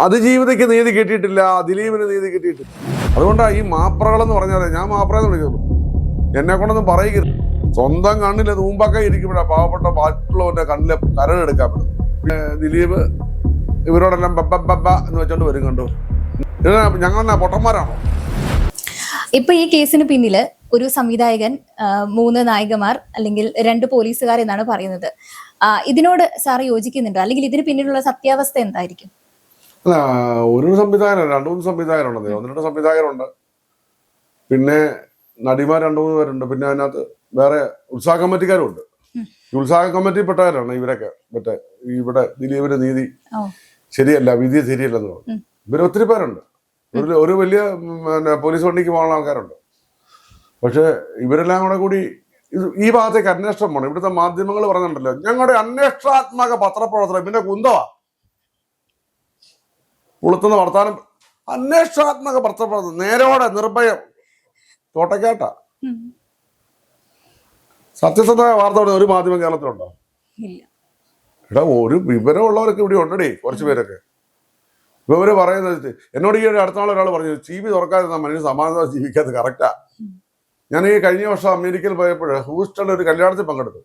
അതിജീവിതയ്ക്ക് നീതി കിട്ടിയിട്ടില്ല ദിലീപിന് നീതി കിട്ടിയിട്ടില്ല. അതുകൊണ്ടാണ് ഈ മാപ്രകളെന്ന് പറഞ്ഞാൽ ഞാൻ മാപ്രയെന്ന് വിളിക്കുന്നു. എന്നെ കൊണ്ടൊന്നും പറയുകയില്ല സ്വന്തം കണ്ണിൽ തൂമ്പാക്ക ഇരിക്കുമ്പോഴാണ് പാവപ്പെട്ട പാട്ടുള്ളവന്റെ കണ്ണിലെ കരടെടുക്കാൻ പറ്റും. ദിലീപ് ഇവരോടെല്ലാം ബബ്ബ ബബ്ബ എന്ന് വെച്ചോണ്ട് വരും കണ്ടു? ഞങ്ങളെന്നാ പൊട്ടന്മാരാണോ? ഇപ്പൊ ഈ കേസിന് പിന്നിൽ ഒരു സംവിധായകൻ മൂന്ന് നായികമാർ അല്ലെങ്കിൽ രണ്ട് പോലീസുകാർ എന്നാണ് പറയുന്നത്. ഇതിനോട് സാർ യോജിക്കുന്നുണ്ടോ? അല്ലെങ്കിൽ ഇതിന് പിന്നിലുള്ള സത്യാവസ്ഥ എന്തായിരിക്കും? അല്ല ഒരു സംവിധായകൻ രണ്ടു മൂന്ന് സംവിധായകരുണ്ട്. ഒന്ന് രണ്ട് സംവിധായകരുണ്ട്. പിന്നെ നടിമാർ രണ്ടു മൂന്ന് പേരുണ്ട്. പിന്നെ അതിനകത്ത് വേറെ ഉത്സാഹ കമ്മിറ്റിക്കാരും ഉണ്ട് ഉത്സാഹ കമ്മിറ്റിപ്പെട്ടവരാണ് ഇവരൊക്കെ. മറ്റേ ഇവിടെ ദിലീപിന്റെ നീതി. ശരിയല്ല വിധി ശരിയല്ലെന്ന് പറഞ്ഞു. ഇവർ ഒത്തിരി പേരുണ്ട്. ഒരു ഒരു വലിയ പിന്നെ പോലീസ് വണ്ടിക്ക് പോകുന്ന ആൾക്കാരുണ്ട്. പക്ഷെ ഇവരെല്ലാം കൂടെ കൂടി ഈ ഭാഗത്തേക്ക് അന്വേഷണം പോകണം ഇവിടുത്തെ മാധ്യമങ്ങൾ പറഞ്ഞിട്ടുണ്ടല്ലോ ഞങ്ങളുടെ അന്വേഷണാത്മക പത്രപ്രവർത്തനം പിന്നെ കുന്തവാ. ഉളുത്തുന്ന വർത്താനം അന്വേഷണാത്മക പത്രപ്രവർത്തനം നേരോടെ നിർഭയം. തോട്ടക്കാട്ട. സത്യസന്ധമായ വാർത്ത ഇവിടെ ഒരു മാധ്യമം കേരളത്തിലുണ്ടോ? എടാ ഒരു വിവരമുള്ളവരൊക്കെ ഇവിടെ ഉണ്ടടി കുറച്ച് പേരൊക്കെ. ഇപ്പൊ ഇവർ പറയുന്നത് എന്നോട് ഈ അടുത്ത നാൾ ഒരാൾ പറഞ്ഞു ടി വി തുറക്കാതെ മനുഷ്യൻ സമാധാനം ജീവിക്കാത്ത കറക്റ്റാ ഞാൻ ഈ കഴിഞ്ഞ വർഷം അമേരിക്കയിൽ പോയപ്പോൾ ഹൂസ്റ്റണിൽ ഒരു കല്യാണത്തിൽ പങ്കെടുത്തു.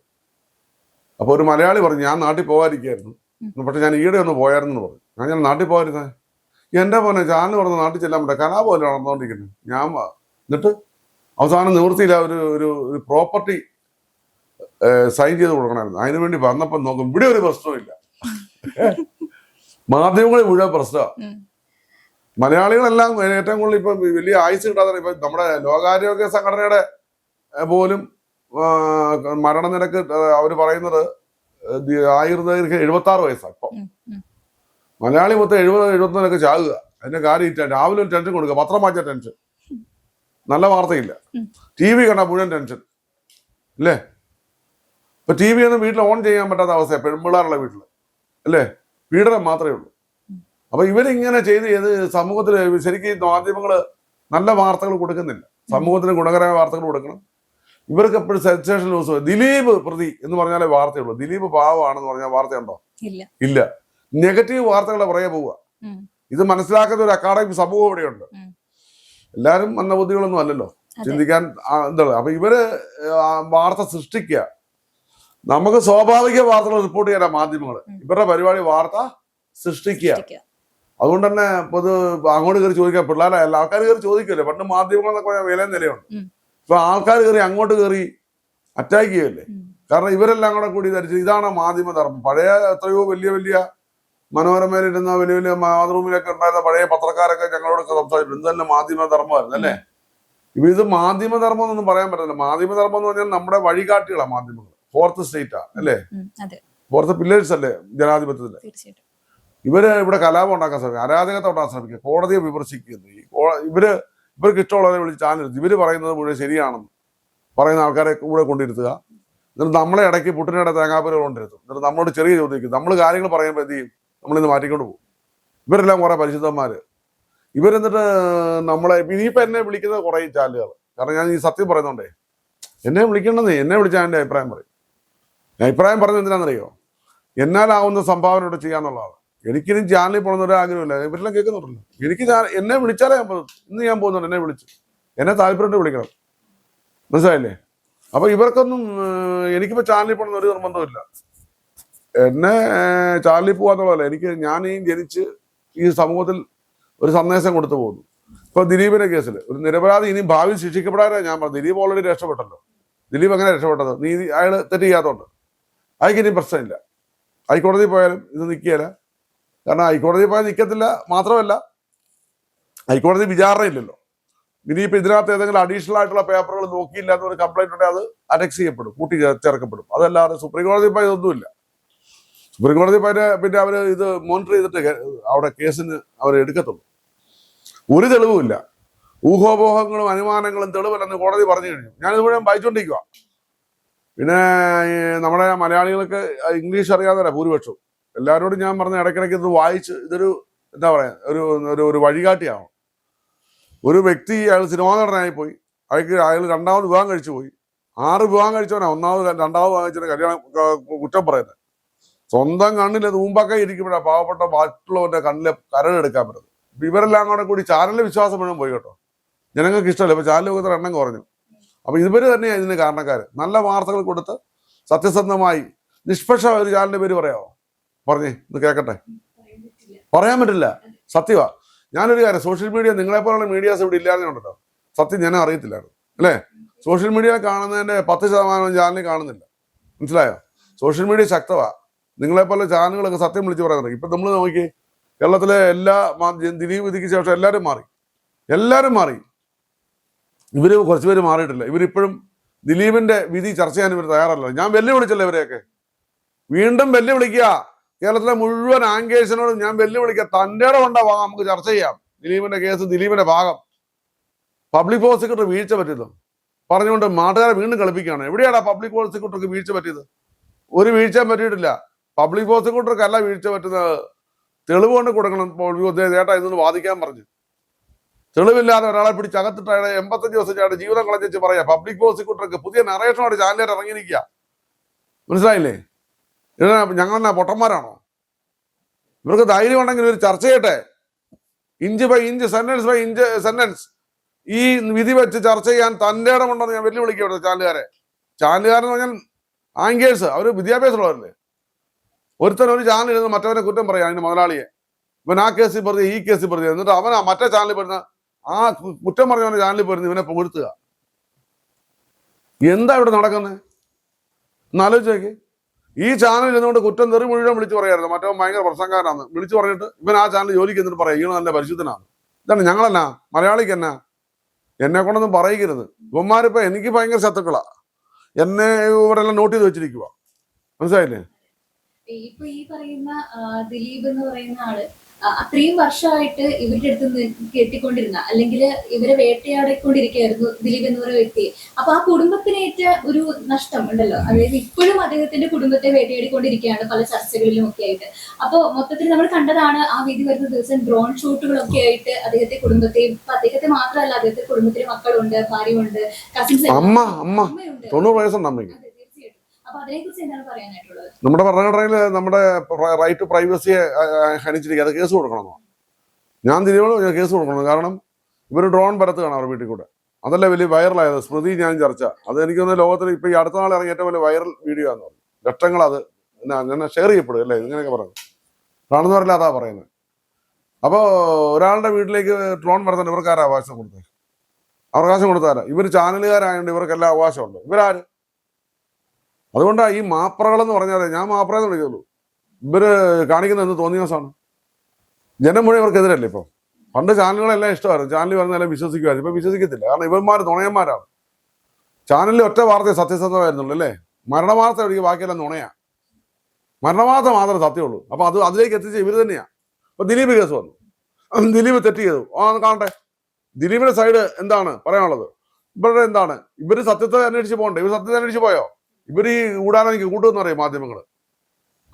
അപ്പൊ ഒരു മലയാളി പറഞ്ഞു ഞാൻ നാട്ടിൽ പോകാതിരിക്കായിരുന്നു പക്ഷെ ഞാൻ ഈടെ ഒന്ന് പോയായിരുന്നു പറഞ്ഞു. ഞാൻ ഞാൻ നാട്ടിൽ പോകാതിരുന്നേ? എന്റെ പോലെ ചാനൽ പറഞ്ഞ നാട്ടിൽ ചെല്ലാൻ പറ്റില്ല കലാപോലെ നടന്നുകൊണ്ടിരിക്കുന്നത്. ഞാൻ എന്നിട്ട് അവസാനം നിവൃത്തിയില്ല ഒരു ഒരു ഒരു പ്രോപ്പർട്ടി സൈൻ ചെയ്ത് കൊടുക്കണമായിരുന്നു. അതിനു വേണ്ടി വന്നപ്പോൾ നോക്കും ഇവിടെ ഒരു പ്രശ്നമില്ല മാധ്യമങ്ങളിൽ മുഴുവൻ പ്രശ്നമാണ് മലയാളികളെല്ലാം ഏറ്റവും കൂടുതൽ ഇപ്പൊ വലിയ ആയുസ് കിട്ടാതെ ഇപ്പൊ നമ്മുടെ ലോകാരോഗ്യ സംഘടനയുടെ പോലും മരണനിരക്ക് അവർ പറയുന്നത് ആയുർദൈർഘ്യം എഴുപത്തി ആറ് വയസ്സാണ് ഇപ്പൊ. മലയാളി മൊത്തം എഴുപത് എഴുപത്തിനൊക്കെ ചാകുക. അതിന്റെ കാര്യം ഇല്ല രാവിലെ ഒരു ടെൻഷൻ കൊടുക്കുക. പത്രം വായിച്ച ടെൻഷൻ. നല്ല വാർത്തയില്ല. ടി വി കണ്ട മുഴുവൻ ടെൻഷൻ. അല്ലേ ഇപ്പൊ ടി വി ഒന്നും വീട്ടിൽ ഓൺ ചെയ്യാൻ പറ്റാത്ത അവസ്ഥയാണ് പെൺപിള്ളേരുള്ള വീട്ടിൽ അല്ലേ പീഡനം മാത്രമേ ഉള്ളൂ. അപ്പൊ ഇവരിങ്ങനെ ചെയ്ത് ചെയ്ത് സമൂഹത്തിൽ ശരിക്കും മാധ്യമങ്ങൾ നല്ല വാർത്തകൾ കൊടുക്കുന്നില്ല. സമൂഹത്തിന് ഗുണകരമായ വാർത്തകൾ കൊടുക്കണം. ഇവർക്ക് എപ്പോഴും സെൻസേഷൻ ന്യൂസ് ദിലീപ് പ്രതി എന്ന് പറഞ്ഞാലേ വാർത്തയുള്ളൂ. ദിലീപ് പാവമാണെന്ന് പറഞ്ഞാൽ വാർത്തയുണ്ടോ? ഇല്ല. നെഗറ്റീവ് വാർത്തകൾ പറയാൻ പോവുക. ഇത് മനസ്സിലാക്കുന്ന ഒരു അക്കാഡമിക് സമൂഹം ഇവിടെയുണ്ട്. എല്ലാരും വന്ന മന്ദബുദ്ധികളൊന്നും അല്ലല്ലോ. ചിന്തിക്കാൻ എന്താ എന്താണ് അപ്പൊ ഇവർ വാർത്ത സൃഷ്ടിക്കുക. നമുക്ക് സ്വാഭാവിക വാർത്തകൾ റിപ്പോർട്ട് ചെയ്യാൻ മാധ്യമങ്ങൾ. ഇവരുടെ പരിപാടി വാർത്ത സൃഷ്ടിക്കുക. അതുകൊണ്ട് തന്നെ ഇപ്പൊ ഇത് അങ്ങോട്ട് കയറി ചോദിക്കാം പിള്ളേരെ അല്ല ആൾക്കാർ കയറി ചോദിക്കല്ലേ പണ്ട് മാധ്യമങ്ങൾ എന്നൊക്കെ പറഞ്ഞാൽ വില നിലയുണ്ട്. ഇപ്പൊ ആൾക്കാർ കയറി അങ്ങോട്ട് കയറി അറ്റാക്ക് ചെയ്യല്ലേ കാരണം ഇവരെല്ലാം കൂടെ കൂടി ധരിച്ചു ഇതാണ് മാധ്യമ ധർമ്മം. പഴയ എത്രയോ വലിയ വലിയ മനോരമയിലിരുന്ന വലിയ വലിയ മാതൃഭൂമിയിലൊക്കെ ഉണ്ടായിരുന്ന പഴയ പത്രക്കാരൊക്കെ ഞങ്ങളോടൊക്കെ സംസാരിച്ചു ഇതല്ല മാധ്യമധർമ്മമായിരുന്നു മാധ്യമ ധർമ്മമായിരുന്നു അല്ലേ? ഇപ്പൊ ഇത് മാധ്യമധർമ്മം എന്നൊന്നും പറയാൻ പറ്റില്ല മാധ്യമധർമ്മം എന്ന് പറഞ്ഞാൽ നമ്മുടെ വഴികാട്ടികളാണ് മാധ്യമങ്ങൾ. ഫോർത്ത് സ്റ്റേറ്റാ അല്ലേ? ഫോർത്ത് പില്ലേഴ്സ് അല്ലേ ജനാധിപത്യത്തിന്റെ തീർച്ചയായിട്ടും. ഇവർ ഇവിടെ കലാപം ഉണ്ടാക്കാൻ ശ്രമിക്കുക അരാജകത്തെ ഉണ്ടാക്കാൻ ശ്രമിക്കുക കോടതിയെ വിമർശിക്കുന്നു. ഇവർ ഇവർക്ക് ഇഷ്ടമുള്ളവരെ വിളിച്ച് ചാനൽ ഇവർ പറയുന്നത് മുഴുവൻ ശരിയാണെന്ന് പറയുന്ന ആൾക്കാരെ കൂടെ കൊണ്ടിരുത്തുക. എന്നിട്ട് നമ്മളെ ഇടയ്ക്ക് പുട്ടിനിടെ തേങ്ങാപ്പുരം കൊണ്ടിരുത്തും. എന്നിട്ട് നമ്മളോട് ചെറിയ ചോദ്യം നമ്മൾ കാര്യങ്ങൾ പറയുമ്പോൾ എന്ത് ചെയ്യും? നമ്മളിന്ന് മാറ്റിക്കൊണ്ട് പോകും. ഇവരെല്ലാം കുറെ പരിശുദ്ധന്മാര്. ഇവരെന്നിട്ട് നമ്മളെ ഇനിയിപ്പോ എന്നെ വിളിക്കുന്നത് കുറേ ചാലുകൾ കാരണം ഞാൻ ഈ സത്യം പറയുന്നുണ്ടേ എന്നെ വിളിക്കണമെന്നേ എന്നെ വിളിച്ചാൽ എന്റെ അഭിപ്രായം പറയും. അഭിപ്രായം പറഞ്ഞത് എന്തിനാണെന്നറിയോ? എന്നാലാവുന്ന സംഭാവന ഇവിടെ ചെയ്യാന്നുള്ളതാണ്. എനിക്കിനും ചാനലിൽ പോകണമെന്ന് ഒരു ആഗ്രഹമില്ല. ഇവരെല്ലാം കേൾക്കുന്നുണ്ടല്ലോ. എനിക്ക് എന്നെ വിളിച്ചാലേ ഞാൻ പോകും. ഇന്ന് ഞാൻ പോകുന്നുണ്ട് എന്നെ വിളിച്ചു. എന്നെ താല്പര്യമായിട്ട് വിളിക്കണം. മനസ്സിലായില്ലേ? അപ്പൊ ഇവർക്കൊന്നും എനിക്കിപ്പോ ചാനലിൽ പോകണമെന്ന് ഒരു നിർബന്ധമില്ല എന്നെ ചാർലി ചാനലിൽ എനിക്ക് ഞാൻ ജനിച്ച് ഈ സമൂഹത്തിൽ ഒരു സന്ദേശം കൊടുത്തു പോകുന്നു ഇപ്പൊ ദിലീപിന്റെ കേസിൽ ഒരു നിരപരാധി ഇനി ഭാവി ശിക്ഷിക്കപ്പെടാനാണ് ഞാൻ പറഞ്ഞു ദിലീപ് ഓൾറെഡി രക്ഷപ്പെട്ടല്ലോ. ദിലീപ് എങ്ങനെ രക്ഷപ്പെട്ടത്? നീ അയാൾ തെറ്റ് ചെയ്യാത്തതുകൊണ്ട് അയക്ക് ഇനി പ്രശ്നമില്ല. ഹൈക്കോടതി പോയാലും ഇത് നിൽക്കുകയില്ല. കാരണം ഹൈക്കോടതി പോയാൽ നിൽക്കത്തില്ല മാത്രമല്ല ഹൈക്കോടതി വിചാരണ ഇല്ലല്ലോ ഇനിയിപ്പോ ഇതിനകത്ത് ഏതെങ്കിലും അഡീഷണൽ ആയിട്ടുള്ള പേപ്പറുകൾ നോക്കിയില്ല ഒരു കംപ്ലൈന്റ് ഉണ്ടെങ്കിൽ അത് അനക്സ് ചെയ്യപ്പെടും കൂട്ടി ചേർക്കപ്പെടും. അതല്ലാതെ സുപ്രീം കോടതി പോയി ഇതൊന്നുമില്ല. സുപ്രീം കോടതി പോയ പിന്നെ അവർ ഇത് മോണിറ്റർ ചെയ്തിട്ട് അവിടെ കേസിന് അവർ എടുക്കത്തുള്ളൂ. ഒരു തെളിവുമില്ല ഊഹോപോഹങ്ങളും അനുമാനങ്ങളും തെളിവല്ലെന്ന് കോടതി പറഞ്ഞു കഴിഞ്ഞു. ഞാനിത് മുഴുവൻ വായിച്ചുകൊണ്ടിരിക്കുക പിന്നെ നമ്മുടെ മലയാളികൾക്ക് ഇംഗ്ലീഷ് അറിയാതല്ല ഭൂരിപക്ഷം. എല്ലാവരോടും ഞാൻ പറഞ്ഞ ഇടയ്ക്കിടയ്ക്ക് ഇത് വായിച്ച് ഇതൊരു എന്താ പറയാ ഒരു ഒരു ഒരു വഴികാട്ടിയാണ് ഒരു വ്യക്തി അയാൾ സിനിമാ നടനായി പോയി അയാൾക്ക് അയാൾ രണ്ടാമത് വിവാഹം കഴിച്ചു പോയി ആറ് വിവാഹം കഴിച്ചവനാണ് ഒന്നാമത് രണ്ടാമത് വിവാഹം കഴിച്ചവനെ കല്യാണം കുറ്റം പറയുന്നത്. സ്വന്തം കണ്ണിൽ തൂമ്പക്ക ഇരിക്കുമ്പോഴാണ് പാവപ്പെട്ട മറ്റുള്ളവന്റെ കണ്ണിലെ കരടെടുക്കാൻ പറ്റുന്നത് ഇവരെല്ലാം കൂടെ കൂടി ചാനലിലെ വിശ്വാസം മുഴുവൻ പോയി കേട്ടോ. ജനങ്ങൾക്ക് ഇഷ്ടമല്ല? ഇപ്പൊ ചാനൽ ലോകത്തിന് എണ്ണം കുറഞ്ഞു. അപ്പൊ ഇവർ തന്നെയാണ് ഇതിന് കാരണക്കാര്. നല്ല വാർത്തകൾ കൊടുത്ത് സത്യസന്ധമായി നിഷ്പക്ഷ ഒരു ചാനലിന്റെ പേര് പറയാമോ പറഞ്ഞേ ഇത് കേൾക്കട്ടെ. പറയാൻ പറ്റില്ല. സത്യമാ ഞാനൊരു കാര്യം സോഷ്യൽ മീഡിയ നിങ്ങളെ പോലുള്ള മീഡിയാസ് ഇവിടെ ഇല്ലാതെയുണ്ടല്ലോ സത്യം ഞാൻ അറിയത്തില്ലായിരുന്നു. അല്ലേ? സോഷ്യൽ മീഡിയ കാണുന്നതിന്റെ പത്ത് ശതമാനം ചാനലിൽ കാണുന്നില്ല. മനസ്സിലായോ? സോഷ്യൽ മീഡിയ ശക്തമാ നിങ്ങളെ പോലെ ചാനലുകളൊക്കെ സത്യം വിളിച്ച് പറയുന്നത് ഇപ്പൊ നമ്മൾ നോക്കി കേരളത്തിലെ എല്ലാ ദിലീപ് വിധിക്ക് ശേഷം എല്ലാവരും മാറി. എല്ലാവരും മാറി. ഇവർ ഇവർ കുറച്ചുപേര് മാറിയിട്ടില്ല. ഇവരിപ്പോഴും ദിലീപിന്റെ വിധി ചർച്ച ചെയ്യാൻ ഇവർ തയ്യാറല്ല. ഞാൻ വെല്ലുവിളിച്ചല്ലോ ഇവരെയൊക്കെ? വീണ്ടും വെല്ലുവിളിക്കുക. കേരളത്തിലെ മുഴുവൻ ആങ്കേഴ്സിനോടും ഞാൻ വെല്ലുവിളിക്കുക. തന്റെ കൊണ്ട ഭാഗം നമുക്ക് ചർച്ച ചെയ്യാം. ദിലീപിന്റെ കേസ് ദിലീപിന്റെ ഭാഗം. പബ്ലിക് പ്രോസിക്യൂട്ടർ വീഴ്ച പറ്റിയത്? പറഞ്ഞുകൊണ്ട് നാട്ടുകാരെ വീണ്ടും കളിപ്പിക്കുകയാണ്. എവിടെയാണ് പബ്ലിക് പ്രോസിക്യൂട്ടർക്ക് വീഴ്ച പറ്റിയത്? ഒരു വീഴ്ചയും പറ്റിയിട്ടില്ല. പബ്ലിക് പ്രോസിക്യൂട്ടർക്കല്ല വീഴ്ച പറ്റുന്നത് തെളിവ് കൊണ്ട് കൊടുക്കണം ചേട്ടാ ഇതൊന്ന് വാദിക്കാൻ പറഞ്ഞു. തെളിവില്ലാതെ ഒരാളെ പിടിച്ച് അകത്തിട്ട് അയാളെ എൺപത്തഞ്ച് ദിവസം ചേട്ടൻ ജീവിതം കളഞ്ഞു പറയാം. പബ്ലിക് പ്രോസിക്യൂട്ടർക്ക് പുതിയ നറേഷനോട് ചാനലിൽ ഇറങ്ങിയിരിക്കുക. മനസ്സിലായില്ലേ? ഞങ്ങളെന്നാ പൊട്ടന്മാരാണോ? ഇവർക്ക് ധൈര്യം ഉണ്ടെങ്കിൽ ഒരു ചർച്ച ചെയ്യട്ടെ. Inch by inch sentence by inch sentence ഈ വിധി വെച്ച് ചർച്ച ചെയ്യാൻ തന്റെ ഇടമുണ്ടെന്ന് ഞാൻ വെല്ലുവിളിക്കട്ടെ ചാനലുകാരെ. ചാനലുകാരെന്ന് പറഞ്ഞാൽ ആങ്കേഴ്സ് അവർ വിദ്യാഭ്യാസമുള്ളവരല്ലേ? ഒരുത്തൻ ഒരു ചാനലിൽ ഇരുന്ന് മറ്റവനെ കുറ്റം പറയാം അതിന്റെ മുതലാളിയെ. ഇവൻ ആ കേസിൽ പറഞ്ഞു ഈ കേസിൽ പറഞ്ഞു. എന്നിട്ട് അവൻ ആ മറ്റേ ചാനലിൽ പറഞ്ഞ ആ കുറ്റം പറഞ്ഞവന്റെ ചാനലിൽ പറഞ്ഞു ഇവനെ പുകഴ്ത്തുക എന്താ ഇവിടെ നടക്കുന്നത് എന്നാലോചിച്ചേക്ക് ഈ ചാനലിൽ ഇരുന്നുകൊണ്ട് കുറ്റം തെറി മുഴുവൻ വിളിച്ചു പറയായിരുന്നു. മറ്റവൻ ഭയങ്കര പ്രസംഗക്കാരനാണ് വിളിച്ചു പറഞ്ഞിട്ട് ഇവൻ ആ ചാനൽ ജോലിക്ക് എന്നിട്ട് പറയാം ഈണ നല്ല പരിശുദ്ധനാണ്. ഇതാണ് ഞങ്ങളെന്നാ? മലയാളിക്ക് എന്നാ? എന്നെ കൊണ്ടൊന്നും പറയിക്കരുത് ഇവന്മാരിപ്പോ എനിക്ക് ഭയങ്കര ശത്രുക്കളാ. എന്നെ ഇവരെല്ലാം നോട്ട് ചെയ്ത് വെച്ചിരിക്കുക മനസ്സിലായില്ലേ? ഇപ്പൊ ഈ പറയുന്ന ദിലീപ് എന്ന് പറയുന്ന ആൾ അത്രയും വർഷമായിട്ട് ഇവരുടെ അടുത്ത് കെട്ടിക്കൊണ്ടിരുന്ന അല്ലെങ്കിൽ ഇവരെ വേട്ടയാടിക്കൊണ്ടിരിക്കുകയായിരുന്നു ദിലീപ് എന്ന് പറയുന്ന വ്യക്തി. അപ്പൊ ആ കുടുംബത്തിനേറ്റ ഒരു നഷ്ടം ഉണ്ടല്ലോ. അതായത് ഇപ്പോഴും അദ്ദേഹത്തിന്റെ കുടുംബത്തെ വേട്ടയാടിക്കൊണ്ടിരിക്കുകയാണ് പല ചർച്ചകളിലും ഒക്കെ ആയിട്ട്. അപ്പൊ മൊത്തത്തിൽ നമ്മൾ കണ്ടതാണ് ആ വിധി വരുന്ന ദിവസം ഡ്രോൺ ഷൂട്ടുകളൊക്കെ ആയിട്ട് അദ്ദേഹത്തെ കുടുംബത്തെയും ഇപ്പൊ അദ്ദേഹത്തെ മാത്രമല്ല അദ്ദേഹത്തെ കുടുംബത്തിലെ മക്കളുണ്ട് ഭാര്യയുണ്ട് കസിൻസ് അമ്മ അമ്മ. അമ്മയുണ്ട്. നമ്മുടെ ഭരണഘടനയിൽ നമ്മുടെ റൈറ്റ് ടു പ്രൈവസിയെ ഹനിച്ചിരിക്കുക. അത് കേസ് കൊടുക്കണമെന്നോ? ഞാൻ തിരുവോളം ഞാൻ കേസ് കൊടുക്കണം. കാരണം ഇവർ ഡ്രോൺ പരത്തുകയാണ് അവർ വീട്ടിൽ കൂടെ. അതല്ലേ വലിയ വൈറലായത്. സ്മൃതി ഞാൻ ചർച്ച. അത് എനിക്ക് തോന്നുന്നു ലോകത്തിൽ ഇപ്പൊ ഈ അടുത്ത നാൾ ഇറങ്ങിയ ഏറ്റവും വലിയ വൈറൽ വീഡിയോ ആണെന്ന് പറഞ്ഞു. ലക്ഷങ്ങൾ അത് ഞാൻ ഷെയർ ചെയ്യപ്പെടും അല്ലേ? ഇങ്ങനെയൊക്കെ പറഞ്ഞു കാണുന്നവരല്ല അതാ പറയുന്നത്. അപ്പോൾ ഒരാളുടെ വീട്ടിലേക്ക് ഡ്രോൺ പരത്താൻ ഇവർക്ക് അവകാശം കൊടുത്തത്? അവകാശം കൊടുത്താരാ ഇവർ ചാനലുകാരായതുകൊണ്ട് ഇവർക്കെല്ലാം അവകാശമുണ്ട്. ഇവരാര്? അതുകൊണ്ടാണ് ഈ മാപ്രകൾ എന്ന് പറഞ്ഞാൽ ഞാൻ മാപ്രയെന്ന് വിളിക്കുള്ളൂ ഇവർ കാണിക്കുന്ന എന്ന് തോന്നിയ ദിവസമാണ്? ജനം മുഴുവൻ ഇവർക്കെതിരല്ലേ ഇപ്പൊ? പണ്ട് ചാനലുകളെല്ലാം ഇഷ്ടമായിരുന്നു. ചാനൽ പറഞ്ഞാലും വിശ്വസിക്കുമായിരുന്നു. ഇപ്പൊ വിശ്വസിക്കത്തില്ല. കാരണം ഇവന്മാർ നുണയന്മാരാണ്. ചാനലിൽ ഒറ്റ വാർത്തയെ സത്യസന്ധമായിരുന്നുള്ളൂ അല്ലേ? മരണവാർത്ത ഒഴികെ ബാക്കിയെല്ലാം നുണയാ. മരണവാർത്ത മാത്രമേ സത്യമുള്ളൂ. അപ്പൊ അത് അതിലേക്ക് എത്തിച്ച ഇവർ തന്നെയാണ് ഇപ്പൊ ദിലീപ് കേസ് വന്നു. ദിലീപ് തെറ്റ് ചെയ്തു. ആ കാണട്ടെ. ദിലീപിന്റെ സൈഡ് എന്താണ് പറയാനുള്ളത്? ഇവരുടെ എന്താണ്? ഇവർ സത്യത്തെ അന്വേഷിച്ച് പോകണ്ടേ? ഇവർ സത്യത്തെ അന്വേഷിച്ച് പോയോ? ഇവർ ഈ കൂടാതെ എനിക്ക് കൂട്ടുമെന്ന് പറയും മാധ്യമങ്ങൾ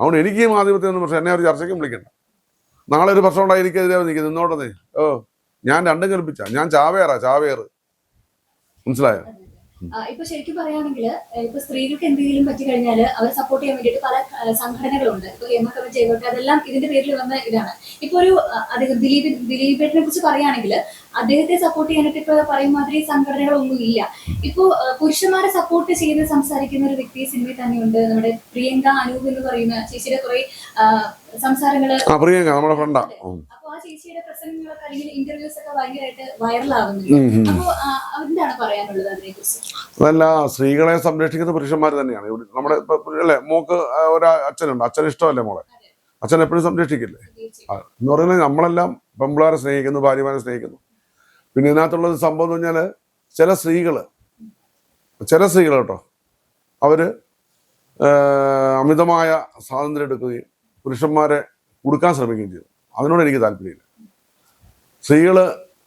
അതുകൊണ്ട് എനിക്ക് ഈ മാധ്യമത്തിൽ നിന്ന് പക്ഷെ എന്നെ ഒരു ചർച്ചയ്ക്കും വിളിക്കണ്ട. നാളെ ഒരു പ്രശ്നം ഉണ്ടായി എനിക്കെതിരെ നിന്നോട്ടെ ഓ ഞാൻ രണ്ടും കൽപ്പിച്ച. ഞാൻ ചാവേറാ ചാവേറ്. മനസ്സിലായോ? ഇപ്പൊ ശരിക്കും പറയുകയാണെങ്കിൽ ഇപ്പൊ സ്ത്രീകൾക്ക് എന്തെങ്കിലും പറ്റി കഴിഞ്ഞാൽ അവരെ സപ്പോർട്ട് ചെയ്യാൻ വേണ്ടിയിട്ട് പല സംഘടനകളുണ്ട്. ഇപ്പൊ ഹേമ എം. ചെയ്തോട്ടെ അതെല്ലാം ഇതിന്റെ പേരിൽ വന്ന ഇതാണ്. ഇപ്പൊ ഒരു അദ്ദേഹം ദിലീപ് ദിലീപേട്ടിനെ കുറിച്ച് പറയുകയാണെങ്കിൽ അദ്ദേഹത്തെ സപ്പോർട്ട് ചെയ്യാനായിട്ട് ഇപ്പൊ പറയും മാതിരി സംഘടനകളൊന്നും ഇല്ല. ഇപ്പോ പുരുഷന്മാരെ സപ്പോർട്ട് ചെയ്ത് സംസാരിക്കുന്ന ഒരു വ്യക്തി സിനിമയിൽ തന്നെയുണ്ട്. നമ്മുടെ പ്രിയങ്ക അനൂപ് എന്ന് പറയുന്ന ചേച്ചിയുടെ കുറെ സംസാരങ്ങൾ ആ പ്രിയങ്ക നമ്മുടെ ഫ്രണ്ടാ അപ്പൊ ആ ചേച്ചിയുടെ പ്രസംഗങ്ങളൊക്കെ അല്ലെങ്കിൽ ഇന്റർവ്യൂസ് ഒക്കെ ഭയങ്കരമായിട്ട് അപ്പൊ എന്താണ് പറയാനുള്ളത് അതിനെ കുറിച്ച് അതല്ല സ്ത്രീകളെ സംരക്ഷിക്കുന്ന പുരുഷന്മാർ തന്നെയാണ്. നമ്മുടെ അല്ലേ മോക്ക് ഒരു അച്ഛനുണ്ട്. അച്ഛൻ ഇഷ്ടമല്ലേ മോളെ? അച്ഛൻ എപ്പോഴും സംരക്ഷിക്കില്ലേ? എന്ന് പറയുന്നത് നമ്മളെല്ലാം പെമ്പിളാരെ സ്നേഹിക്കുന്നു ഭാര്യമാരെ സ്നേഹിക്കുന്നു. പിന്നെ ഇതിനകത്തുള്ള ഒരു സംഭവം എന്ന് പറഞ്ഞാൽ ചില സ്ത്രീകൾ ചില സ്ത്രീകൾ കേട്ടോ അവർ അമിതമായ സ്വാതന്ത്ര്യം എടുക്കുകയും പുരുഷന്മാരെ കൊടുക്കാൻ ശ്രമിക്കുകയും ചെയ്തു. അതിനോട് എനിക്ക് താല്പര്യമില്ല. സ്ത്രീകൾ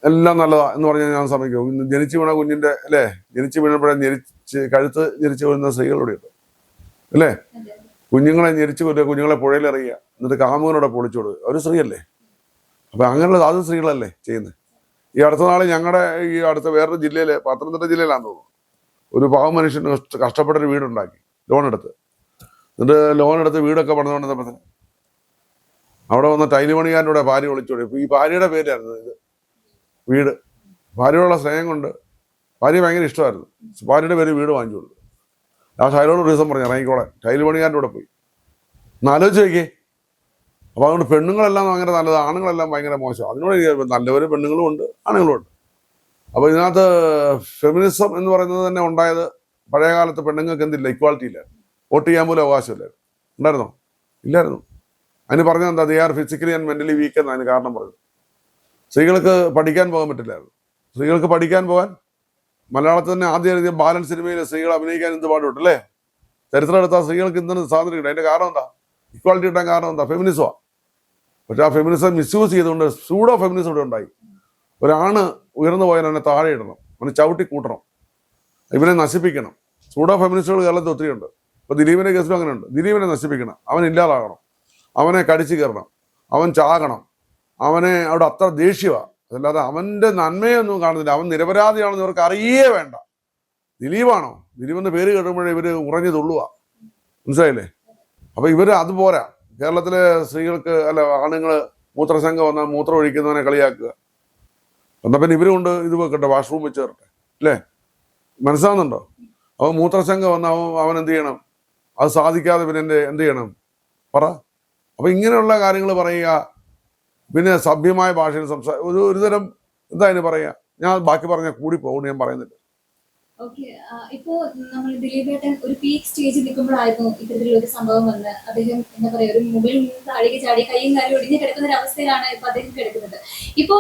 എല്ലാം നല്ലതാ എന്ന് പറഞ്ഞാൽ ഞാൻ സമ്മതിക്കും. ജനിച്ചു വീണ കുഞ്ഞിന്റെ അല്ലേ? ജനിച്ചു വീണപ്പോഴേ ഞെരിച്ച് കഴുത്ത് ഞെരിച്ചു വരുന്ന സ്ത്രീകളിവിടെയുണ്ട് അല്ലേ. കുഞ്ഞുങ്ങളെ ഞെരിച്ചു കൊല്ലുക കുഞ്ഞുങ്ങളെ പുഴയിലെറിയുക എന്നിട്ട് കാമുകനോടെ പൊളിച്ചു കൊടുക്കുക. ഒരു സ്ത്രീയല്ലേ? അപ്പൊ അങ്ങനെയുള്ള അത് സ്ത്രീകളല്ലേ ചെയ്യുന്നത്? ഈ അടുത്ത നാൾ ഞങ്ങളുടെ ഈ അടുത്ത വേറൊരു ജില്ലയിലെ പത്തനംതിട്ട ജില്ലയിലാണെന്ന് തോന്നുന്നു. ഒരു പാവ മനുഷ്യന് കഷ്ടപ്പെട്ടൊരു വീടുണ്ടാക്കി ലോൺ എടുത്ത് എന്നിട്ട് ലോൺ എടുത്ത് വീടൊക്കെ പണിതുകൊണ്ടിരുന്നപ്പോൾ അവിടെ വന്ന ടൈൽ പണിക്കാരന്റെ ഭാര്യ വിളിച്ചോടി. ഈ ഭാര്യയുടെ പേരായിരുന്നു ഇത്. വീട്. ഭാര്യയോടുള്ള സ്നേഹം കൊണ്ട് ഭാര്യ ഭയങ്കര ഇഷ്ടമായിരുന്നു. ഭാര്യയുടെ പേര് വീട് വാങ്ങിച്ചു കൊടുത്തു. ലാസ്റ്റ് അയാളോട് ഒരു ദിവസം പറഞ്ഞു ഇറങ്ങിക്കോളെ. ടൈൽ പണിക്കാരന്റെ കൂടെ പോയി. ഒന്ന് ആലോചിച്ച് നോക്കിയേ. അപ്പോൾ അതുകൊണ്ട് പെണ്ണുങ്ങളെല്ലാം ഭയങ്കര നല്ലത് ആണുങ്ങളെല്ലാം ഭയങ്കര മോശം അതിനോട് നല്ലവരും പെണ്ണുങ്ങളും ഉണ്ട് ആണുങ്ങളും ഉണ്ട്. അപ്പോൾ ഇതിനകത്ത് ഫെമിനിസം എന്ന് പറയുന്നത് തന്നെ ഉണ്ടായത് പഴയ കാലത്ത് പെണ്ണുങ്ങൾക്ക് എന്തില്ല ഇക്വാളിറ്റി ഇല്ല വോട്ട് ചെയ്യാൻ പോലും അവകാശമില്ലായിരുന്നു. ഉണ്ടായിരുന്നോ? ഇല്ലായിരുന്നു. അതിന് പറഞ്ഞത് എന്താ? They are physically and mentally weak എന്ന് അതിന് കാരണം പറഞ്ഞു. സ്ത്രീകൾക്ക് പഠിക്കാൻ പോകാൻ പറ്റില്ലായിരുന്നു സ്ത്രീകൾക്ക് പഠിക്കാൻ പോകാൻ മലയാളത്തിൽ തന്നെ ആദ്യം എഴുതിയ ബാലൻ സിനിമയിൽ സ്ത്രീകൾ അഭിനയിക്കാൻ എന്ത് പാടുണ്ട് അല്ലേ? ചരിത്രം എടുത്താൽ സ്ത്രീകൾക്ക് ഇന്ധനം സ്വാതന്ത്ര്യം കിട്ടും. അതിന്റെ കാരണം എന്താ? ഇക്വാളിറ്റി കിട്ടാൻ കാരണം എന്താ? ഫെമിനിസമാണ് പക്ഷെ ആ ഫെമിനിസം മിസ്യൂസ് ചെയ്തുകൊണ്ട് സൂഡോ ഫെമിനിസം ഇവിടെ ഉണ്ടായി. ഒരാണ് ഉയർന്നു പോയാൽ അവനെ താഴെ ഇടണം. അവനെ ചവിട്ടി കൂട്ടണം. ഇവനെ നശിപ്പിക്കണം. സൂഡോ ഫെമിനിസ്റ്റുകൾ കേരളത്തിൽ ഒത്തിരി ഉണ്ട് ഇപ്പൊ ദിലീപിന്റെ കേസിലും അങ്ങനെ ഉണ്ട് ദിലീപിനെ നശിപ്പിക്കണം. അവൻ ഇല്ലാതാകണം. അവനെ കടിച്ചു കയറണം. അവൻ ചാകണം. അവനെ അവിടെ അത്ര ദേഷ്യമാണ് അതല്ലാതെ അവന്റെ നന്മയൊന്നും കാണുന്നില്ല. അവൻ നിരപരാധിയാണെന്ന് ഇവർക്ക് അറിയേ വേണ്ട. ദിലീപാണോ? ദിലീപിന്റെ പേര് കേൾക്കുമ്പോഴേ ഇവർ ഉറഞ്ഞു തുള്ളുക മനസ്സിലായില്ലേ? അപ്പൊ ഇവർ അതുപോരാ. കേരളത്തിലെ സ്ത്രീകൾക്ക് അല്ല ആണുങ്ങൾ മൂത്രസംഘം വന്നാൽ മൂത്രം ഒഴിക്കുന്നവനെ കളിയാക്കുക. എന്നാ പിന്നെ ഇവരും കൊണ്ട് ഇത് വെക്കട്ടെ വാഷ്റൂം വെച്ച് തരട്ടെ അല്ലേ? മനസ്സിലാവുന്നുണ്ടോ? അവൻ മൂത്രസംഘം വന്ന അവൻ എന്ത് ചെയ്യണം? അത് സാധിക്കാതെ പിന്നെ എന്ത് എന്ത് ചെയ്യണം? പറ. അപ്പൊ ഇങ്ങനെയുള്ള കാര്യങ്ങൾ പറയുക. പിന്നെ സഭ്യമായ ഭാഷയിൽ സംസാ ഒരു ഒരുതരം എന്താ അതിന് പറയുക? ഞാൻ ബാക്കി പറഞ്ഞാൽ കൂടി പോകുന്നു ഞാൻ പറയുന്നില്ല. ഇപ്പോ നമ്മൾ ദിലീപേട്ടൻ ഒരു പീക്ക് സ്റ്റേജിൽ നിൽക്കുമ്പോഴായിരുന്നു ഇത്തരത്തിലുള്ള ഒരു സംഭവം വന്ന് അദ്ദേഹം എന്താ പറയാ ഒരു മുകളിൽ നിന്ന് താഴേക്ക് ചാടി കൈയും കാലും ഒടിഞ്ഞു കിടക്കുന്ന ഒരു അവസ്ഥയിലാണ് ഇപ്പൊ അദ്ദേഹം കിടക്കുന്നത്. ഇപ്പോ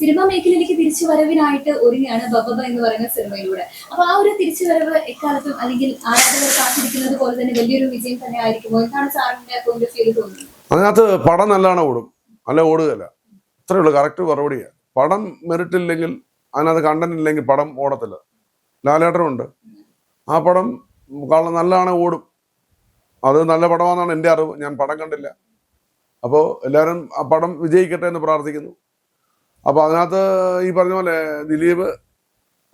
സിനിമ മേഖലയിലേക്ക് തിരിച്ചു വരവിനായിട്ട് ഒരുങ്ങിയാണ് ബബബ എന്ന് പറയുന്ന സിനിമയിലൂടെ. അപ്പൊ ആ ഒരു തിരിച്ചു വരവ് എക്കാലത്തും അല്ലെങ്കിൽ ആരാധകർ കാത്തിരിക്കുന്നത് പോലെ തന്നെ വലിയൊരു വിജയം തന്നെ ആയിരിക്കുമോ? എന്താണ് സാറിന്റെ പോയിന്റ് ഓഫ് വ്യൂ തോന്നുന്നത്? അതിനകത്ത് പടം നല്ലോണം ഓടും. അല്ല ഓടുകയല്ല. ഇത്രയേ ഉള്ളൂ കറക്റ്റ് മറുപടിയാണ് പടം മെറിറ്റ് ഇല്ലെങ്കിൽ അതിനകത്ത് കണ്ടന്റ് ഇല്ലെങ്കിൽ പടം ഓടത്തില്ല. ലാലേട്ടനുണ്ട് ആ പടം നല്ലതാണ് ഓടും. അത് നല്ല പടമാണെന്നാണ് എന്റെ അറിവ്. ഞാൻ പടം കണ്ടില്ല. അപ്പോൾ എല്ലാവരും ആ പടം വിജയിക്കട്ടെ എന്ന് പ്രാർത്ഥിക്കുന്നു. അപ്പോൾ അതിനകത്ത് ഈ പറഞ്ഞ പോലെ ദിലീപ്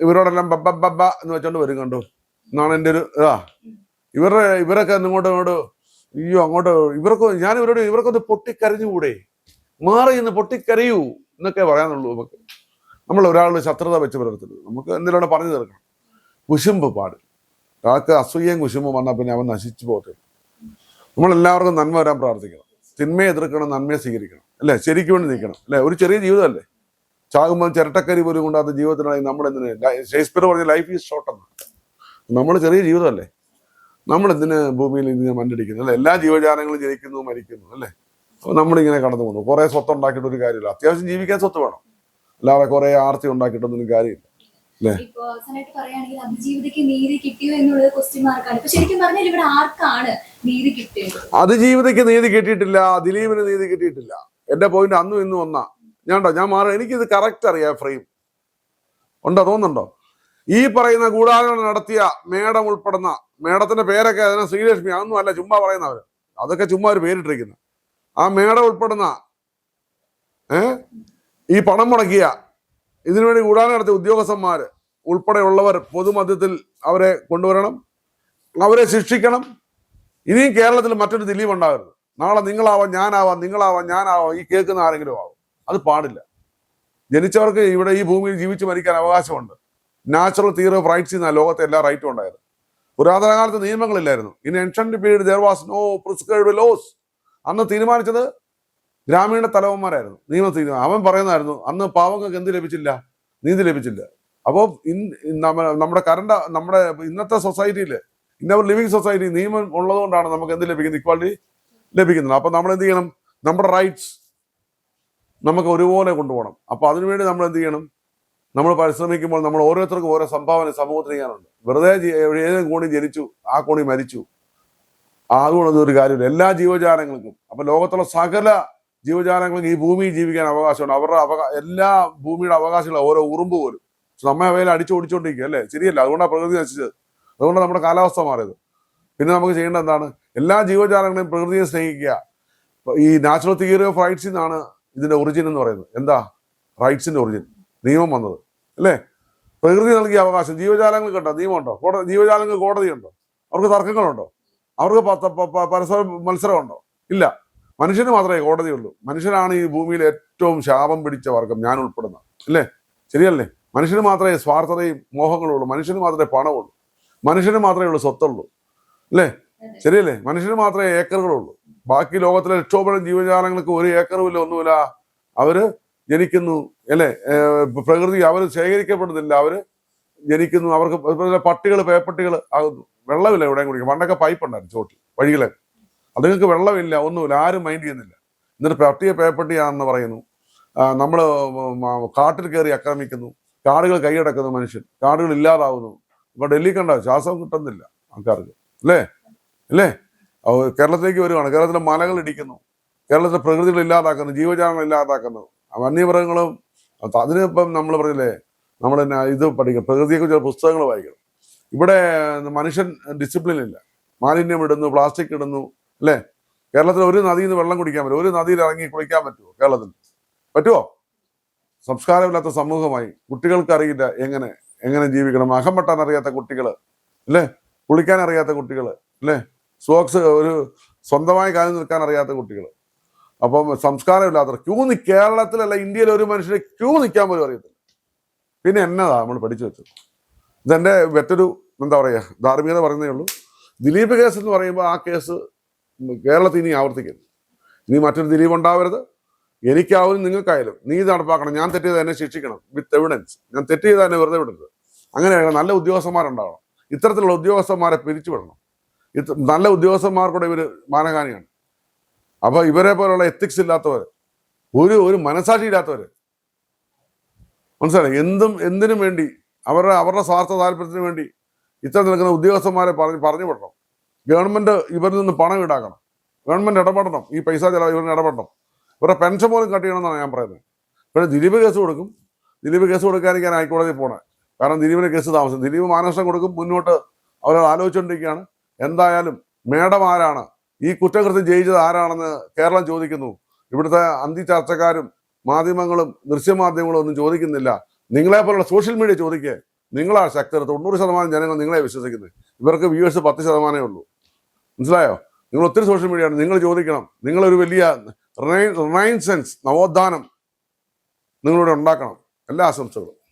ഇവരോടെല്ലാം ബബ്ബ ബബ്ബ എന്ന് വെച്ചോണ്ട് വരും കണ്ടു? എന്നാണ് എന്റെ ഒരു ഇതാ. ഇവരുടെ ഇവരൊക്കെ ഇങ്ങോട്ട് ഇങ്ങോട്ട് അയ്യോ അങ്ങോട്ട് ഇവർക്ക് ഞാൻ ഇവരോട് ഇവർക്കൊന്ന് പൊട്ടിക്കരഞ്ഞുകൂടെ? മാറി ഇന്ന് പൊട്ടിക്കരയൂ എന്നൊക്കെ പറയാനുള്ളൂ നമുക്ക് നമ്മൾ ഒരാളുടെ ശത്രുത വെച്ച് പുലർത്തരുത്. നമുക്ക് എന്തെങ്കിലും പറഞ്ഞു തീർക്കണം. കുശുമ്പ് പാടില്ല ആൾക്ക് അസൂയയും കുശുമ്പും വന്നാൽ പിന്നെ അവൻ നശിച്ചു പോകത്തില്ല നമ്മളെല്ലാവർക്കും നന്മ വരാൻ പ്രാർത്ഥിക്കണം. തിന്മയെ എതിർക്കണം നന്മയെ സ്വീകരിക്കണം. അല്ലേ? ശരിക്കും വേണ്ടി നിൽക്കണം. അല്ലേ? ഒരു ചെറിയ ജീവിതമല്ലേ? ചാകുമ്പോൾ ചിരട്ടക്കരി പോലും കൊണ്ടാത്ത ജീവിതത്തിനായി നമ്മൾ എന്തിന്? ഷേക്സ്പിയർ പറഞ്ഞ ലൈഫ് ഈസ് ഷോർട്ട് എന്ന്. നമ്മൾ ചെറിയ ജീവിതമല്ലേ? നമ്മൾ എന്തിന് ഭൂമിയിൽ ഇതിനെ മണ്ടടിക്കുന്നു അല്ലേ? എല്ലാ ജീവജാലങ്ങളും ജനിക്കുന്നു മരിക്കുന്നു. അല്ലേ? അപ്പോൾ നമ്മളിങ്ങനെ കടന്നു പോകുന്നു. കുറെ സ്വത്ത് ഉണ്ടാക്കിയിട്ട് ഒരു കാര്യമില്ല. അത്യാവശ്യം ജീവിക്കാൻ സ്വത്ത് വേണം. അല്ലാതെ കുറേ ആർത്തി ഉണ്ടാക്കിയിട്ടൊന്നും കാര്യമില്ല. ഇപ്പൊ അവസാനമായിട്ട് പറയുകയാണെങ്കിൽ അതിജീവിതയ്ക്ക് നീതി കിട്ടിയോ എന്നുള്ളത് ക്വസ്റ്റ്യൻ മാർക്കാണ് ഇപ്പൊ ശരിക്കും പറഞ്ഞാൽ ഇവിടെ ആർക്കാണ് നീതി കിട്ടിയത്? അതിജീവിതയ്ക്ക് നീതി കിട്ടിയിട്ടില്ല ദിലീപിന് നീതി കിട്ടിയിട്ടില്ല. എന്റെ പോയിന്റ് അന്നും ഇന്നും ഒന്നാ. ഞാണ്ടോ ഞാൻ മാറി എനിക്കിത് കറക്റ്റ് അറിയാം ഫ്രെയിം ഉണ്ടോ? തോന്നുന്നുണ്ടോ? ഈ പറയുന്ന ഗൂഢാലോചന നടത്തിയ മേഡം ഉൾപ്പെടുന്ന മേഡത്തിന്റെ പേരൊക്കെ അതിനെ ശ്രീലക്ഷ്മി അതൊന്നും അല്ല ചുമ്മാ പറയുന്നവര്. അതൊക്കെ ചുമ്മാ ഒരു പേരിട്ടിരിക്കുന്നു. ആ മേഡം ഉൾപ്പെടുന്ന ഏ? ഈ പണം മുടക്കിയ ഇതിനുവേണ്ടി ഉടാൻ നടത്തിയ ഉദ്യോഗസ്ഥന്മാർ ഉൾപ്പെടെയുള്ളവർ പൊതുമധ്യത്തിൽ അവരെ കൊണ്ടുവരണം അവരെ ശിക്ഷിക്കണം. ഇനിയും കേരളത്തിൽ മറ്റൊരു ദിലീപ് ഉണ്ടാകരുത് നാളെ നിങ്ങളാവാം ഞാനാവാം നിങ്ങളാവാം ഞാനാവാം ഈ കേൾക്കുന്ന ആരെങ്കിലും ആവും. അത് പാടില്ല. ജനിച്ചവർക്ക് ഇവിടെ ഈ ഭൂമിയിൽ ജീവിച്ചു മരിക്കാൻ അവകാശമുണ്ട്. നാച്ചുറൽ തിയറി ഓഫ് റൈറ്റ്സ് എന്നാണ് ലോകത്തെ എല്ലാ റൈറ്റും ഉണ്ടായിരുന്നു. പുരാതന കാലത്ത് നിയമങ്ങളില്ലായിരുന്നു. In ancient period there was no prescribed laws അന്ന് തീരുമാനിച്ചത് ഗ്രാമീണ തലവന്മാരായിരുന്നു. നിയമ തീരുമാനം അവൻ പറയുന്നതായിരുന്നു അന്ന് പാവങ്ങൾക്ക് എന്ത് ലഭിച്ചില്ല? നീതി ലഭിച്ചില്ല. അപ്പോൾ നമ്മുടെ കറണ്ട് നമ്മുടെ ഇന്നത്തെ സൊസൈറ്റിയിൽ ഇൻ അവർ ലിവിങ് സൊസൈറ്റി നിയമം ഉള്ളതുകൊണ്ടാണ് നമുക്ക് എന്ത് ലഭിക്കുന്നത്? ഇക്വാളിറ്റി ലഭിക്കുന്നത്. അപ്പൊ നമ്മൾ എന്ത് ചെയ്യണം? നമ്മുടെ റൈറ്റ്സ് നമുക്ക് ഒരുപോലെ കൊണ്ടുപോകണം. അപ്പൊ അതിനുവേണ്ടി നമ്മൾ എന്ത് ചെയ്യണം? നമ്മൾ പരിശ്രമിക്കുമ്പോൾ നമ്മൾ ഓരോരുത്തർക്കും ഓരോ സംഭാവന സമൂഹത്തിന് ചെയ്യാനുണ്ട്. വെറുതെ ഏതെങ്കിലും കോണി ജനിച്ചു ആ കോണി മരിച്ചു. അതുകൊണ്ടൊന്നും ഒരു കാര്യമില്ല. എല്ലാ ജീവജാലങ്ങൾക്കും അപ്പൊ ലോകത്തുള്ള സകല ജീവജാലങ്ങൾക്കും ഈ ഭൂമിയിൽ ജീവിക്കാൻ അവകാശമുണ്ട്. അവരുടെ അവകാ എല്ലാ ഭൂമിയുടെ അവകാശങ്ങളും ഓരോ ഉറുമ്പ് പോലും. നമ്മെ അവയിൽ അടിച്ചു ഓടിച്ചുകൊണ്ടിരിക്കുക അല്ലേ? ശരിയല്ല അതുകൊണ്ടാണ് പ്രകൃതി നശിച്ചത്. അതുകൊണ്ടാണ് നമ്മുടെ കാലാവസ്ഥ മാറിയത്. പിന്നെ നമുക്ക് ചെയ്യേണ്ടത് എന്താണ്? എല്ലാ ജീവജാലങ്ങളെയും പ്രകൃതിയെ സ്നേഹിക്കുക. ഈ നാച്ചുറൽ തിയറി ഓഫ് റൈറ്റ്സ് എന്നാണ് ഇതിന്റെ ഒറിജിൻ എന്ന് പറയുന്നത്. എന്താ? റൈറ്റ്സിന്റെ ഒറിജിൻ. നിയമം വന്നത്. അല്ലേ? പ്രകൃതി നൽകിയ അവകാശം. ജീവജാലങ്ങൾക്ക് ഉണ്ടോ നിയമമുണ്ടോ? കോടതി ജീവജാലങ്ങൾക്ക് കോടതിയുണ്ടോ? അവർക്ക് തർക്കങ്ങളുണ്ടോ? അവർക്ക് പരസ്പര മത്സരമുണ്ടോ? ഇല്ല. മനുഷ്യന് മാത്രമേ കോടതിയുള്ളൂ മനുഷ്യരാണ് ഈ ഭൂമിയിൽ ഏറ്റവും ശാപം പിടിച്ച വർഗം ഞാൻ ഉൾപ്പെടുന്ന അല്ലേ? ശരിയല്ലേ? മനുഷ്യന് മാത്രമേ സ്വാർത്ഥതയും മോഹങ്ങളുള്ളൂ മനുഷ്യന് മാത്രമേ പണമുള്ളൂ മനുഷ്യന് മാത്രമേ ഉള്ളൂ സ്വത്തുള്ളൂ. അല്ലേ? ശരിയല്ലേ? മനുഷ്യന് മാത്രമേ ഏക്കറുകളുള്ളൂ ബാക്കി ലോകത്തിലെ ലക്ഷോപരം ജീവജാലങ്ങൾക്ക് ഒരു ഏക്കറുമില്ല ഒന്നുമില്ല. അവർ ജനിക്കുന്നു. അല്ലേ? പ്രകൃതി അവർ ശേഖരിക്കപ്പെടുന്നില്ല. അവർ ജനിക്കുന്നു. അവർക്ക് പട്ടികൾ പേപ്പട്ടികൾ ആകുന്നു. വെള്ളമില്ല എവിടെയും കുടിക്കും പണ്ടൊക്കെ പൈപ്പ് ഉണ്ടായിരുന്നു ചോട്ടിൽ വഴികളെ അതുങ്ങൾക്ക് വെള്ളമില്ല ഒന്നുമില്ല ആരും മൈൻഡ് ചെയ്യുന്നില്ല. എന്നിട്ട് പട്ടിയെ പേപ്പട്ടിയാണെന്ന് പറയുന്നു. നമ്മൾ കാട്ടിൽ കയറി ആക്രമിക്കുന്നു. കാടുകൾ കൈയടക്കുന്നു മനുഷ്യൻ. കാടുകൾ ഇല്ലാതാവുന്നു. ഇപ്പൊ ഡൽഹി കണ്ട? ശ്വാസം കിട്ടുന്നില്ല ആൾക്കാർക്ക്. അല്ലേ? അല്ലേ? കേരളത്തിലേക്ക് വരുവാണ്. കേരളത്തിലെ മലകൾ ഇടിക്കുന്നു. കേരളത്തിലെ പ്രകൃതികൾ ഇല്ലാതാക്കുന്നു. ജീവജാലങ്ങൾ ഇല്ലാതാക്കുന്നു. വന്യമൃഗങ്ങളും അത് അതിനിപ്പം നമ്മൾ പറഞ്ഞില്ലേ നമ്മൾ ഇത് പഠിക്കണം. പ്രകൃതിയെക്കുറിച്ച് പുസ്തകങ്ങൾ വായിക്കണം. ഇവിടെ മനുഷ്യൻ ഡിസിപ്ലിൻ ഇല്ല. മാലിന്യം ഇടുന്നു പ്ലാസ്റ്റിക് ഇടുന്നു. അല്ലേ? കേരളത്തിൽ ഒരു നദിയിൽ നിന്ന് വെള്ളം കുടിക്കാൻ പറ്റും ഒരു നദിയിൽ ഇറങ്ങി കുളിക്കാൻ പറ്റുമോ കേരളത്തിൽ? പറ്റുമോ? സംസ്കാരമില്ലാത്ത സമൂഹമായി കുട്ടികൾക്കറിയില്ല എങ്ങനെ എങ്ങനെ ജീവിക്കണം. അഹം വെട്ടാൻ അറിയാത്ത കുട്ടികൾ അല്ലേ? കുളിക്കാൻ അറിയാത്ത കുട്ടികൾ അല്ലേ? സോക്സ് ഒരു സ്വന്തമായി കാലിൽ നിൽക്കാൻ അറിയാത്ത കുട്ടികൾ അപ്പം സംസ്കാരമില്ലാത്തവർ ക്യൂ നി കേരളത്തിലല്ല ഇന്ത്യയിൽ ഒരു മനുഷ്യന് ക്യൂ നിൽക്കാൻ പോലും അറിയത്തില്ല. പിന്നെ എന്നതാ നമ്മൾ പഠിച്ചു വെച്ചത്? ഇതെന്റെ മറ്റൊരു എന്താ പറയുക ധാർമ്മികത പറയുന്നേ ഉള്ളൂ. ദിലീപ് കേസ് എന്ന് പറയുമ്പോൾ ആ കേസ് കേരളത്തിൽ ഇനി ആവർത്തിക്കരുത്. ഇനി മറ്റൊരു ദിലീപ് ഉണ്ടാവരുത് എനിക്കാവും നിങ്ങൾക്കായാലും നീ നടപ്പാക്കണം. ഞാൻ തെറ്റ് ചെയ്ത് എന്നെ ശിക്ഷിക്കണം. വിത്ത് എവിഡൻസ് ഞാൻ തെറ്റ് എന്നെ വെറുതെ വിടരുത്. അങ്ങനെയാണ് നല്ല ഉദ്യോഗസ്ഥന്മാരുണ്ടാവണം. ഇത്തരത്തിലുള്ള ഉദ്യോഗസ്ഥന്മാരെ പിരിച്ചുവിടണം ഇത് നല്ല ഉദ്യോഗസ്ഥന്മാർക്കൂടെ ഇവർ മാനഹാനിയാണ്. അപ്പോൾ ഇവരെ പോലുള്ള എത്തിക്സ് ഇല്ലാത്തവർ ഒരു ഒരു മനസാക്ഷി ഇല്ലാത്തവർ മനസ്സിലായി? എന്തും എന്തിനും വേണ്ടി അവരുടെ അവരുടെ സ്വാർത്ഥ താല്പര്യത്തിന് വേണ്ടി ഇത്തരം നിൽക്കുന്ന ഉദ്യോഗസ്ഥന്മാരെ പറഞ്ഞ് പറഞ്ഞു വിടണം. ഗവൺമെന്റ് ഇവരിൽ നിന്ന് പണം ഈടാക്കണം. ഗവൺമെന്റ് ഇടപെടണം. ഈ പൈസ ചില ഇവരിന് ഇടപെടണം. ഇവരുടെ പെൻഷൻ പോലും കട്ട് ചെയ്യണമെന്നാണ് ഞാൻ പറയുന്നത്. പിന്നെ ദിലീപ് കേസ് കൊടുക്കും. ദിലീപ് കേസ് കൊടുക്കാതിരിക്കാൻ ഹൈക്കോടതിയിൽ പോണേ. കാരണം ദിലീപിന് കേസ് താമസം. ദിലീപ് മാനനഷ്ടം കൊടുക്കും. മുന്നോട്ട് അവർ ആലോചിച്ചുകൊണ്ടിരിക്കുകയാണ് എന്തായാലും മേഡം ആരാണ്? ഈ കുറ്റകൃത്യം ജയിച്ചത് ആരാണെന്ന് കേരളം ചോദിക്കുന്നു. ഇവിടുത്തെ അന്തി ചർച്ചക്കാരും മാധ്യമങ്ങളും ദൃശ്യമാധ്യമങ്ങളും ഒന്നും ചോദിക്കുന്നില്ല. നിങ്ങളെ പോലുള്ള സോഷ്യൽ മീഡിയ ചോദിക്കേ. നിങ്ങളാ ശക്തർ തൊണ്ണൂറ് ശതമാനം ജനങ്ങൾ നിങ്ങളെ വിശ്വസിക്കുന്നത്. ഇവർക്ക് വ്യൂവേഴ്സ് പത്ത് ശതമാനമേ ഉള്ളൂ. മനസ്സിലായോ? നിങ്ങൾ ഒത്തിരി സോഷ്യൽ മീഡിയ ആണ് നിങ്ങൾ ചോദിക്കണം. നിങ്ങളൊരു വലിയ റിനൈൻസെൻസ് നവോത്ഥാനം നിങ്ങളിവിടെ ഉണ്ടാക്കണം. എല്ലാ ആശംസകളും.